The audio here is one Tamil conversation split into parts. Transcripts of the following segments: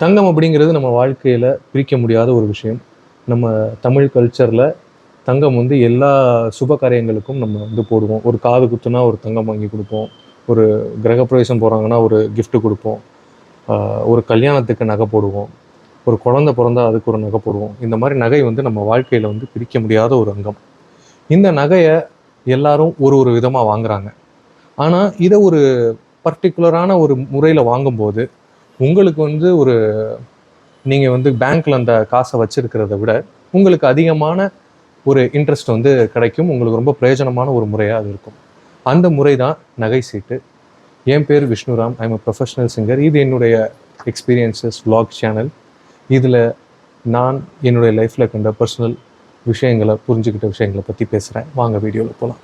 தங்கம் அப்படிங்கிறது நம்ம வாழ்க்கையில் பிரிக்க முடியாத ஒரு விஷயம். நம்ம தமிழ் கல்ச்சரில் தங்கம் வந்து எல்லா சுப காரியங்களுக்கும் நம்ம வந்து போடுவோம். ஒரு காது குத்துனா ஒரு தங்கம் வாங்கி கொடுப்போம். ஒரு கிரகப்பிரவேசம் போகிறாங்கன்னா ஒரு கிஃப்ட்டு கொடுப்போம். ஒரு கல்யாணத்துக்கு நகை போடுவோம். ஒரு குழந்தை பிறந்தா அதுக்கு ஒரு நகை போடுவோம். இந்த மாதிரி நகை வந்து நம்ம வாழ்க்கையில் வந்து பிரிக்க முடியாத ஒரு அங்கம். இந்த நகையை எல்லாரும் ஒரு ஒரு விதமாக வாங்குறாங்க. ஆனால் இதை ஒரு பர்டிகுலரான ஒரு முறையில் வாங்கும்போது உங்களுக்கு வந்து ஒரு நீங்கள் வந்து பேங்க்கில் அந்த காசை வச்சுருக்கிறத விட உங்களுக்கு அதிகமான ஒரு இன்ட்ரெஸ்ட் வந்து கிடைக்கும். உங்களுக்கு ரொம்ப பிரயோஜனமான ஒரு முறையாக அது இருக்கும். அந்த முறை தான் நகை சீட்டு. என் பேர் Vishnuram. I'm a professional singer இது என்னுடைய எக்ஸ்பீரியன்சஸ் வ்ளாக் சேனல் இதில் நான் என்னுடைய லைஃப்பில் கண்ட பர்சனல் விஷயங்களை புரிஞ்சுக்கிட்ட விஷயங்களை பற்றி பேசுகிறேன் வாங்க வீடியோவில் போகலாம்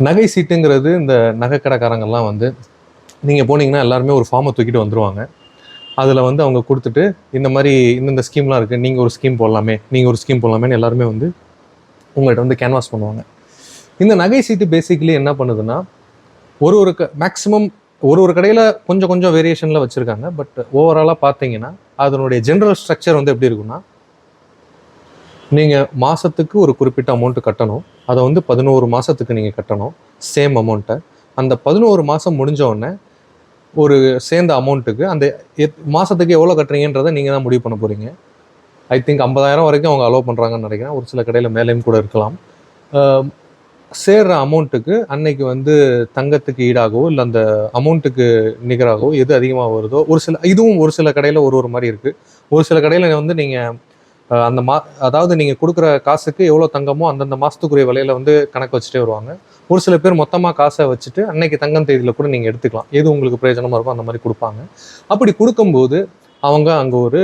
நகை சீட்டுங்கிறது இந்த நகைக்கடைக்காரங்கெல்லாம் வந்து நீங்கள் போனீங்கன்னா எல்லாருமே ஒரு ஃபார்மை தூக்கிட்டு வந்துடுவாங்க அதில் வந்து அவங்க கொடுத்துட்டு இந்த மாதிரி இந்தந்த ஸ்கீம்லாம் இருக்குது நீங்கள் ஒரு ஸ்கீம் போடலாமே நீங்கள் ஒரு ஸ்கீம் போடலாமேன்னு எல்லாருமே வந்து உங்கள்கிட்ட வந்து கேன்வாஸ் பண்ணுவாங்க. இந்த நகை சீட்டு பேசிக்கலி என்ன பண்ணுதுன்னா ஒரு ஒரு க மேக்ஸிமம் ஒரு ஒரு கடையில் கொஞ்சம் கொஞ்சம் வேரியேஷனில் வச்சுருக்காங்க. பட் ஓவராலாக பார்த்தீங்கன்னா அதனுடைய ஜென்ரல் ஸ்ட்ரக்சர் வந்து எப்படி இருக்குன்னா நீங்கள் மாதத்துக்கு ஒரு குறிப்பிட்ட அமௌண்ட்டு கட்டணும். அதை வந்து பதினோரு மாதத்துக்கு நீங்கள் கட்டணும் சேம் அமௌண்ட்டை அந்த பதினோரு மாதம் முடிஞ்ச உடனே ஒரு சேர்ந்த அமௌண்ட்டுக்கு அந்த எத் மாதத்துக்கு எவ்வளோ கட்டுறீங்கன்றதை நீங்கள் தான் முடிவு பண்ண போகிறீங்க ஐ திங்க் ஐம்பதாயிரம் வரைக்கும் அவங்க அலோவ் பண்ணுறாங்கன்னு நினைக்கிறேன். ஒரு சில கடையில் மேலேயும் கூட இருக்கலாம். சேர்ற அமௌண்ட்டுக்கு அன்னைக்கு வந்து தங்கத்துக்கு ஈடாகவோ இல்லை அந்த அமௌண்ட்டுக்கு நிகராகவோ எது அதிகமாக வருதோ ஒரு சில இதுவும் ஒரு சில கடையில் ஒரு ஒரு மாதிரி இருக்குது ஒரு சில கடையில் வந்து நீங்கள் அந்த மா அதாவது நீங்கள் கொடுக்குற காசுக்கு எவ்வளோ தங்கமோ அந்தந்த மாதத்துக்குரிய விலையில வந்து கணக்கு வச்சுட்டே வருவாங்க. ஒரு சில பேர் மொத்தமாக காசை வச்சுட்டு அன்னைக்கு தங்கம் தேதியில் கூட நீங்கள் எடுத்துக்கலாம். எது உங்களுக்கு பிரயோஜனமாக இருக்கோ அந்த மாதிரி கொடுப்பாங்க. அப்படி கொடுக்கும்போது அவங்க அங்கே ஒரு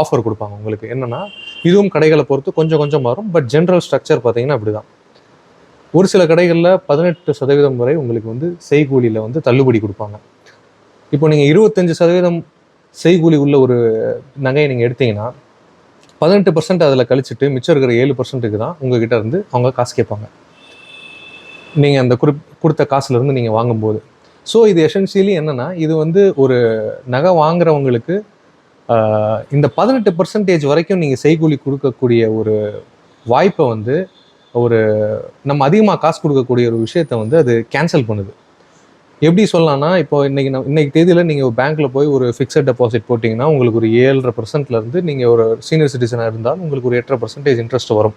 ஆஃபர் கொடுப்பாங்க உங்களுக்கு. என்னென்னா இதுவும் கடைகளை பொறுத்து கொஞ்சம் கொஞ்சம் மாறும் பட் ஜென்ரல் ஸ்ட்ரக்சர் பார்த்தீங்கன்னா அப்படிதான். ஒரு சில கடைகளில் பதினெட்டு சதவீதம் வரை உங்களுக்கு வந்து செய்கூலியில் வந்து தள்ளுபடி கொடுப்பாங்க. இப்போ நீங்கள் இருபத்தஞ்சி சதவீதம் செய்கூலி உள்ள ஒரு நகையை நீங்கள் எடுத்தீங்கன்னா பதினெட்டு பர்சன்ட் அதில் கழிச்சிட்டு மிச்சம் இருக்கிற ஏழு பர்சன்ட்டுக்கு தான் உங்ககிட்ட இருந்து அவங்க காசு கேட்பாங்க. நீங்கள் அந்த குறிப் கொடுத்த காசுலேருந்து நீங்கள் வாங்கும்போது. ஸோ இது எசென்சியலி என்னன்னா இது வந்து ஒரு நகை வாங்குறவங்களுக்கு இந்த பதினெட்டு பர்சன்டேஜ் வரைக்கும் நீங்கள் செய்கூலி கொடுக்கக்கூடிய ஒரு வாய்ப்பை வந்து ஒரு நம்ம அதிகமாக காசு கொடுக்கக்கூடிய ஒரு விஷயத்த வந்து அது கேன்சல் பண்ணுது. எப்படி சொல்லலாம்னா இப்போ இன்னைக்கு நம்ம இன்னைக்கு தேதியில் நீங்கள் பேங்க்கில் போய் ஒரு ஃபிக்ஸட் டெபாசிட் போட்டிங்கன்னா உங்களுக்கு ஒரு ஏழரை பர்சன்ட்லேருந்து நீங்கள் ஒரு சீனியர் சிட்டிசனாக இருந்தால் உங்களுக்கு ஒரு எட்டரை பர்சன்டேஜ் இன்ட்ரெஸ்ட் வரும்.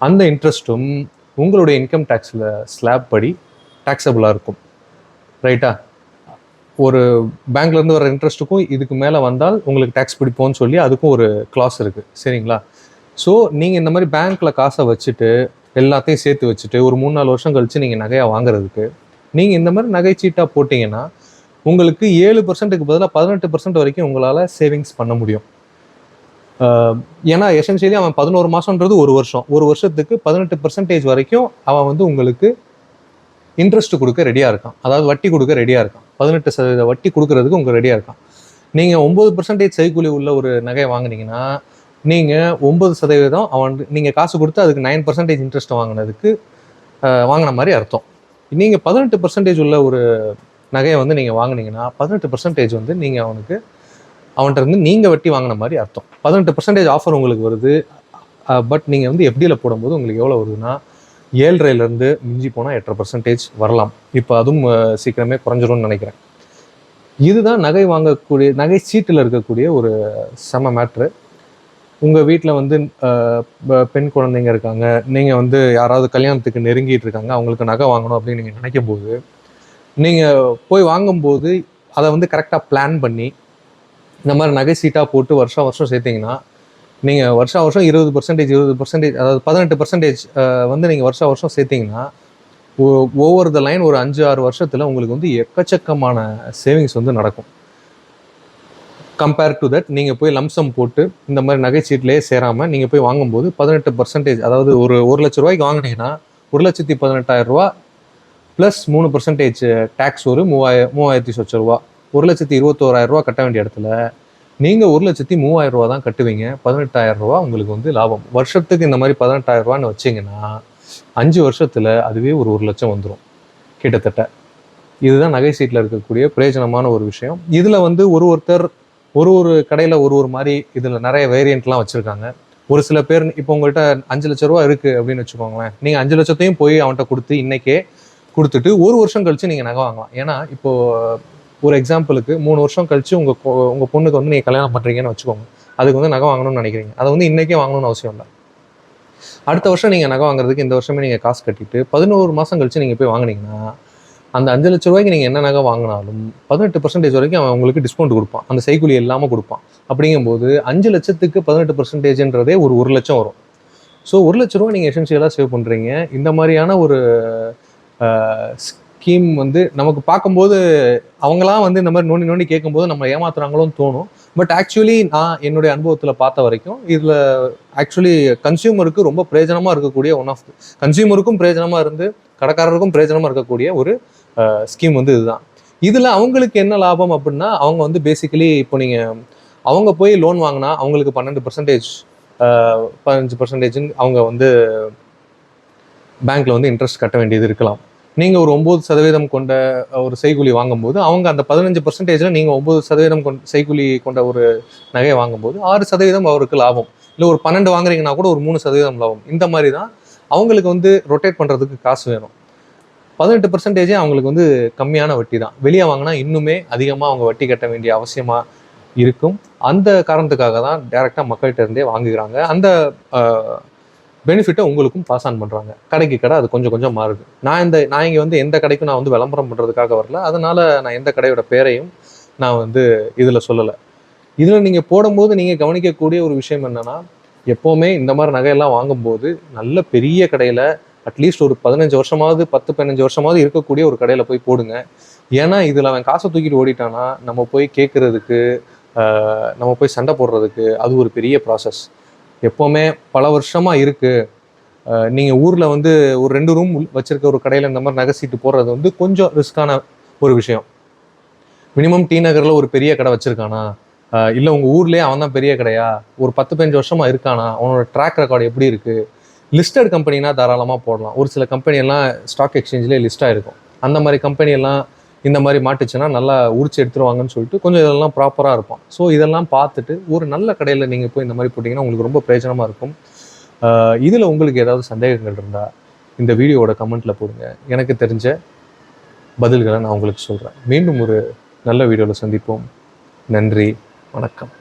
அந்த இன்ட்ரெஸ்ட்டும் உங்களுடைய இன்கம் டேக்ஸில் ஸ்லாப் படி டேக்ஸபிளாக இருக்கும். ரைட்டா ஒரு பேங்க்லேருந்து வர இன்ட்ரெஸ்ட்டுக்கும் இதுக்கு மேலே வந்தால் உங்களுக்கு டேக்ஸ் பிடிப்போம்னு சொல்லி அதுக்கும் ஒரு கிளாஸ் இருக்குது சரிங்களா? ஸோ நீங்கள் இந்த மாதிரி பேங்க்கில் காசை வச்சுட்டு எல்லாத்தையும் சேர்த்து வச்சுட்டு ஒரு மூணு நாலு வருஷம் கழித்து நீங்கள் நகையாக வாங்குறதுக்கு நீங்கள் இந்த மாதிரி நகைச்சீட்டாக போட்டிங்கன்னா உங்களுக்கு ஏழு பர்சன்ட்டுக்கு பதிலாக பதினெட்டு பர்சன்ட் வரைக்கும் உங்களால் சேவிங்ஸ் பண்ண முடியும். ஏன்னா எசென்சியலி அவன் பதினோரு மாதம்ன்றது ஒரு வருஷம். ஒரு வருஷத்துக்கு பதினெட்டு பர்சன்டேஜ் வரைக்கும் அவன் வந்து உங்களுக்கு இன்ட்ரெஸ்ட் கொடுக்க ரெடியாக இருக்கான். அதாவது வட்டி கொடுக்க ரெடியாக இருக்கான். பதினெட்டு சதவீத வட்டி கொடுக்கறதுக்கு உங்கள் ரெடியாக இருக்கான். நீங்கள் ஒம்பது பர்சன்டேஜ் செய்கூலி உள்ள ஒரு நகையை வாங்குனீங்கன்னா நீங்கள் ஒம்பது சதவீதம் அவன் நீங்கள் காசு கொடுத்து அதுக்கு நைன் பர்சன்டேஜ் இன்ட்ரெஸ்ட் வாங்கினதுக்கு வாங்கின மாதிரி அர்த்தம். நீங்கள் பதினெட்டு பர்சன்டேஜ் உள்ள ஒரு நகையை வந்து நீங்கள் வாங்குனீங்கன்னா பதினெட்டு பர்சன்டேஜ் வந்து நீங்கள் அவனுக்கு அவன்கிட்ட இருந்து நீங்கள் வட்டி வாங்கின மாதிரி அர்த்தம். பதினெட்டு பர்சன்டேஜ் ஆஃபர் உங்களுக்கு வருது. பட் நீங்கள் வந்து எஃப்டியில் போடும்போது உங்களுக்கு எவ்வளோ வருதுன்னா ஏழ்ரையிலேருந்து மிஞ்சி போனால் எட்டரை பர்சன்டேஜ் வரலாம். இப்போ அதுவும் சீக்கிரமே குறைஞ்சிரும்னு நினைக்கிறேன். இதுதான் நகை வாங்கக்கூடிய நகை சீட்டில் இருக்கக்கூடிய ஒரு செம மேட்ரு உங்கள் வீட்டில் வந்து ப- பெண் குழந்தைங்க இருக்காங்க. நீங்கள் வந்து யாராவது கல்யாணத்துக்கு நெருங்கிட்டு இருக்காங்க. அவங்களுக்கு நகை வாங்கணும் அப்படின்னு நீங்கள் நினைக்கும் போது நீங்கள் போய் வாங்கும்போது அதை வந்து கரெக்டாக பிளான் பண்ணி இந்த மாதிரி நகை சீட்டாக போட்டு வருஷம் வருஷம் சேர்த்தீங்கன்னா நீங்கள் வருஷம் வருஷம் இருபது பர்சன்டேஜ் இருபது பர்சன்டேஜ் அதாவது பதினெட்டு பர்சன்டேஜ் வந்து நீங்கள் வருஷம் வருஷம் சேர்த்தீங்கன்னா ஒவ்வொரு த லைன் ஒரு அஞ்சு ஆறு வருஷத்தில் உங்களுக்கு வந்து எக்கச்சக்கமான சேவிங்ஸ் வந்து நடக்கும். கம்பேர் டு தட் நீங்கள் போய் லம்சம் போட்டு இந்த மாதிரி நகை சேராமல் நீங்கள் போய் வாங்கும்போது பதினெட்டு பர்சன்டேஜ் அதாவது ஒரு ஒரு லட்ச ரூபாய்க்கு வாங்கினீங்கன்னா ஒரு லட்சத்தி பதினெட்டாயிரம் ரூபா ப்ளஸ் மூணு பர்சன்டேஜ் டேக்ஸ் ஒரு மூவாய மூவாயிரத்தி சொச்ச ரூபா. ஒரு லட்சத்தி இருபத்தோராயிரம் ரூபா கட்ட வேண்டிய இடத்துல நீங்கள் ஒரு லட்சத்தி மூவாயிரம் ரூபா தான் கட்டுவீங்க. பதினெட்டாயிரம் ரூபா உங்களுக்கு வந்து லாபம். வருஷத்துக்கு இந்த மாதிரி பதினெட்டாயிரம் ரூபான்னு வச்சீங்கன்னா அஞ்சு வருஷத்தில் அதுவே ஒரு ஒரு லட்சம் வந்துடும் கிட்டத்தட்ட. இதுதான் நகை சீட்டில் இருக்கக்கூடிய பிரயோஜனமான ஒரு விஷயம். இதில் வந்து ஒரு ஒருத்தர் ஒரு ஒரு கடையில் ஒரு ஒரு மாதிரி இதில் நிறைய வேரியண்ட்லாம் வச்சுருக்காங்க. ஒரு சில பேர் இப்போ உங்கள்கிட்ட அஞ்சு லட்ச ரூபா இருக்குது அப்படின்னு வச்சுக்கோங்களேன். நீங்கள் அஞ்சு லட்சத்தையும் போய் அவன்கிட்ட கொடுத்து இன்றைக்கே கொடுத்துட்டு ஒரு வருஷம் கழித்து நீங்கள் நகை வாங்கலாம். ஏன்னா இப்போது ஒரு எக்ஸாம்பிளுக்கு மூணு வருஷம் கழித்து உங்கள் உங்கள் பொண்ணுக்கு வந்து நீங்கள் கல்யாணம் பண்ணுறீங்கன்னு வச்சுக்கோங்க. அதுக்கு வந்து நகை வாங்கணும்னு நினைக்கிறீங்க. அதை வந்து இன்றைக்கே வாங்கணும்னு அவசியம் இல்லை. அடுத்த வருஷம் நீங்கள் நகை வாங்குறதுக்கு இந்த வருஷமே நீங்கள் காசு கட்டிட்டு பதினோரு மாதம் கழித்து நீங்கள் போய் வாங்கினீங்கன்னா அந்த அஞ்சு லட்ச ரூபாய்க்கு நீங்கள் என்ன நகை வாங்கினாலும் பதினெட்டு பர்சன்டேஜ் வரைக்கும் அவன் உங்களுக்கு டிஸ்கவுண்ட் கொடுப்பான். அந்த செய்குலி இல்லாமல் கொடுப்பான். அப்படிங்கும்போது அஞ்சு லட்சத்துக்கு பதினெட்டு பர்சன்டேஜ்ன்றதே ஒரு ஒரு லட்சம் வரும். ஸோ ஒரு லட்ச ரூபா நீங்கள் எசென்ஷியலாக சேவ் பண்ணுறீங்க இந்த மாதிரியான ஒரு ஸ்கீம் வந்து நமக்கு பார்க்கும்போது அவங்களாம் வந்து இந்த மாதிரி நோண்டி நோண்டி கேட்கும்போது நம்ம ஏமாத்துறாங்களோன்னு தோணும். பட் ஆக்சுவலி நான் என்னுடைய அனுபவத்தில் பார்த்த வரைக்கும் இதில் ஆக்சுவலி கன்சியூமருக்கு ரொம்ப பிரயோஜனமாக இருக்கக்கூடிய ஒன் ஆஃப் கன்சியூமருக்கும் பிரயோஜனமாக இருந்து கடைக்காரருக்கும் பிரயோஜனமாக இருக்கக்கூடிய ஒரு ஸ்கீம் வந்து இதுதான். இதில் அவங்களுக்கு என்ன லாபம் அப்படின்னா அவங்க வந்து பேசிக்கலி இப்போ நீங்கள் அவங்க போய் லோன் வாங்கினா அவங்களுக்கு பன்னெண்டு பர்சன்டேஜ் பதினஞ்சு பர்சன்டேஜ்னு அவங்க வந்து பேங்க்கில் வந்து இன்ட்ரெஸ்ட் கட்ட வேண்டியது இருக்கலாம். நீங்கள் ஒரு ஒம்பது சதவீதம் கொண்ட ஒரு செய்கூலி வாங்கும்போது அவங்க அந்த பதினஞ்சு பர்சன்டேஜில் நீங்கள் ஒம்பது சதவீதம் கொண்ட செய்கூலி கொண்ட ஒரு நகையை வாங்கும்போது ஆறு சதவீதம் அவருக்கு லாபம். இல்லை ஒரு பன்னெண்டு வாங்குறீங்கன்னா கூட ஒரு மூணு சதவீதம் லாபம். இந்த மாதிரி தான் அவங்களுக்கு வந்து ரொட்டேட் பண்ணுறதுக்கு காசு வேணும். பதினெட்டு பர்சன்டேஜே அவங்களுக்கு வந்து கம்மியான வட்டி தான் வெளியே வாங்கினா இன்னுமே அதிகமாக அவங்க வட்டி கட்ட வேண்டிய அவசியமாக இருக்கும். அந்த காரணத்துக்காக தான் டேரெக்டாக மக்கள்கிட்ட இருந்தே வாங்குகிறாங்க. அந்த பெனிஃபிட்டை உங்களுக்கும் பாஸ் ஆன் பண்ணுறாங்க கடைக்கு கடை அது கொஞ்சம் கொஞ்சம் மாறுது. நான் இந்த நான் இங்கே வந்து எந்த கடைக்கும் நான் வந்து விளம்பரம் பண்ணுறதுக்காக வரல. அதனால் நான் எந்த கடையோட பேரையும் நான் வந்து இதில் சொல்லலை. இதில் நீங்கள் போடும்போது நீங்கள் கவனிக்கக்கூடிய ஒரு விஷயம் என்னென்னா எப்போவுமே இந்த மாதிரி நகையெல்லாம் வாங்கும்போது நல்ல பெரிய கடையில் அட்லீஸ்ட் ஒரு பதினஞ்சு வருஷமாவது பத்து பதினஞ்சு வருஷமாவது இருக்கக்கூடிய ஒரு கடையில் போய் போடுங்க. ஏன்னா இதில் அவன் காசை தூக்கிட்டு ஓடிட்டானா நம்ம போய் கேட்குறதுக்கு நம்ம போய் சண்டை போடுறதுக்கு அது ஒரு பெரிய ப்ராசஸ் எப்போவுமே பல வருஷமாக இருக்குது நீங்கள் ஊரில் வந்து ஒரு ரெண்டு ரூம் வச்சுருக்க ஒரு கடையில் இந்த மாதிரி நகை போடுறது வந்து கொஞ்சம் ரிஸ்க்கான ஒரு விஷயம். மினிமம் டி நகரில் ஒரு பெரிய கடை வச்சுருக்கானா? இல்லை உங்கள் ஊர்லேயே அவன் தான் பெரிய கடையா? ஒரு பத்து பதினஞ்சு வருஷமாக இருக்கானா? அவனோட ட்ராக் ரெக்கார்டு எப்படி இருக்குது லிஸ்டட் கம்பெனினா தாராளமாக போடலாம். ஒரு சில கம்பெனியெல்லாம் ஸ்டாக் எக்ஸ்சேஞ்சிலே லிஸ்ட்டாக இருக்கும் அந்த மாதிரி கம்பெனியெல்லாம் இந்த மாதிரி மாட்டுச்சுன்னா நல்லா உரிச்சு எடுத்துருவாங்கன்னு சொல்லிட்டு கொஞ்சம் இதெல்லாம் ப்ராப்பராக இருக்கும். ஸோ இதெல்லாம் பார்த்துட்டு ஒரு நல்ல கடையில் நீங்கள் போய் இந்த மாதிரி போட்டிங்கன்னா உங்களுக்கு ரொம்ப பிரயோஜனமாக இருக்கும். இதில் உங்களுக்கு ஏதாவது சந்தேகங்கள் இருந்தால் இந்த வீடியோவோட கமெண்ட்டில் போடுங்க. எனக்கு தெரிஞ்ச பதில்களை நான் உங்களுக்கு சொல்கிறேன் மீண்டும் ஒரு நல்ல வீடியோவில் சந்திப்போம். நன்றி. வணக்கம்.